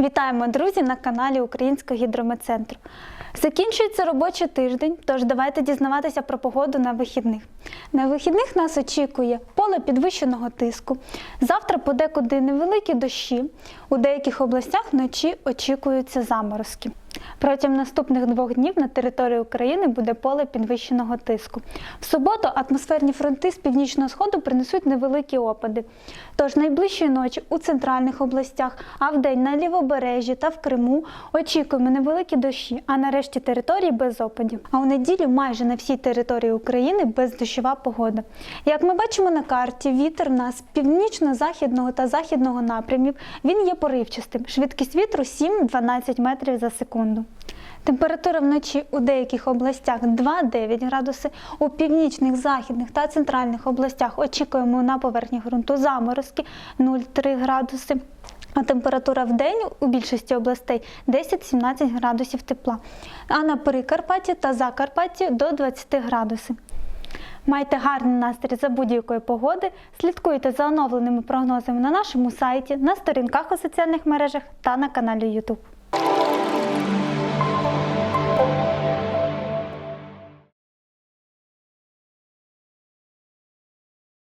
Вітаємо, друзі, на каналі Українського гідрометцентру. Закінчується робочий тиждень, тож давайте дізнаватися про погоду на вихідних. На вихідних нас очікує поле підвищеного тиску. Завтра подекуди невеликі дощі. У деяких областях вночі очікуються заморозки. Протягом наступних двох днів на території України буде поле підвищеного тиску. В суботу атмосферні фронти з північного сходу принесуть невеликі опади. Тож найближчої ночі у центральних областях, а вдень на лівобережжі та в Криму очікуємо невеликі дощі, а на решті території без опадів. А у неділю майже на всій території України бездощова погода. Як ми бачимо на карті, вітер в нас північно-західного та західного напрямів. Він є поривчастим. Швидкість вітру 7-12 метрів за секунду. Температура вночі у деяких областях 2-9 градуси, у північних, західних та центральних областях очікуємо на поверхні ґрунту заморозки 0,3 градуси. А температура в день у більшості областей 10-17 градусів тепла. А на Прикарпатті та Закарпатті до 20 градусів. Майте гарний настрій за будь-якої погоди, слідкуйте за оновленими прогнозами на нашому сайті, на сторінках у соціальних мережах та на каналі YouTube.